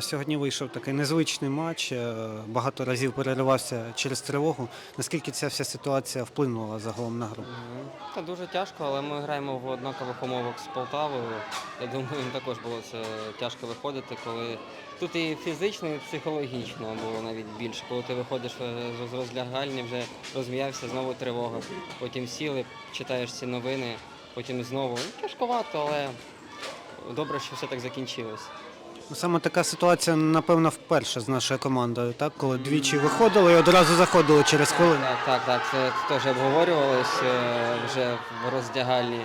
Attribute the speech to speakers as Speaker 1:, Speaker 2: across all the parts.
Speaker 1: Сьогодні вийшов такий незвичний матч. е, Багато разів переривався через тривогу. Наскільки ця вся ситуація вплинула загалом на гру?
Speaker 2: Та дуже тяжко, але ми граємо в однакових умовах з Полтавою. Я думаю, їм також було це тяжко виходити, коли тут і фізично, і психологічно було навіть більше. Коли ти виходиш е, з розлягальні, вже розм'явся, знову тривога. Потім сіли, читаєш ці новини, потім знову. Ну, тяжковато, але добре, що все так закінчилось.
Speaker 1: Ну, Саме така ситуація, напевно, вперше з нашою командою, так? коли двічі виходили і одразу заходили через хвилину.
Speaker 2: Так, так, так. Це теж обговорювалось е, вже в роздягальні,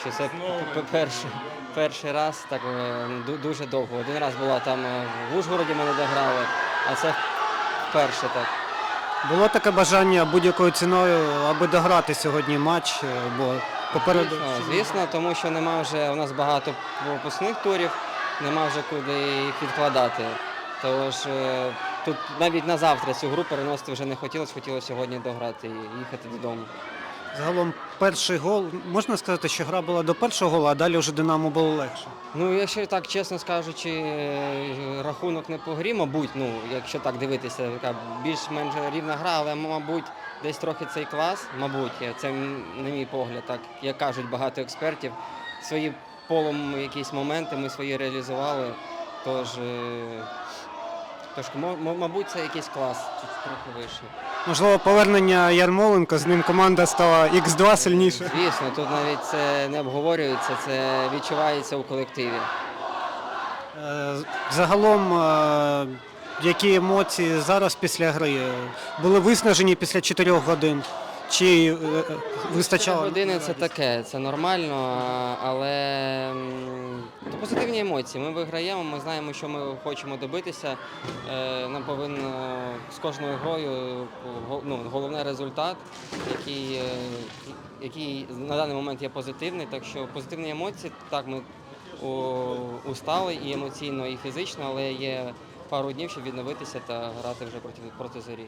Speaker 2: що це п- перший, перший раз так е, ду- дуже довго. Один раз була там е, в Ужгороді ми не дограли, а це вперше так.
Speaker 1: Було таке бажання будь-якою ціною, аби дограти сьогодні матч, е, бо попереду.
Speaker 2: Звісно, звісно, тому що нема вже у нас багато випускних турів, нема вже куди їх відкладати. Тож е, тут навіть на завтра цю гру переносити вже не хотілося, хотілося сьогодні дограти і їхати додому.
Speaker 1: Загалом перший гол, можна сказати, що гра була до першого голу, а далі вже Динамо було легше.
Speaker 2: Ну, якщо так чесно скажучи, е, рахунок не по грі, мабуть, ну, якщо так дивитися, така більш-менш рівна гра, але, мабуть, десь трохи цей клас, мабуть, це на мій погляд, так, як кажуть багато експертів, свої полом якісь моменти ми свої реалізували. Тож, е, тож мабуть, це якийсь клас, чуть трохи вищий.
Speaker 1: Можливо, повернення Ярмоленка, з ним команда стала Х2 сильніше.
Speaker 2: Звісно, тут навіть це не обговорюється, це відчувається у колективі.
Speaker 1: Е, Загалом, е, які емоції зараз після гри? Були виснажені після 4 годин? Чи е, е, вистачало?
Speaker 2: години це таке, це нормально, але то позитивні емоції. Ми виграємо, ми знаємо, що ми хочемо добитися. Е, Нам повинно з кожною грою ну, головний результат, який, який на даний момент є позитивний. Так що позитивні емоції, так, ми устали і емоційно, і фізично, але є пару днів, щоб відновитися та грати вже проти, проти зорі.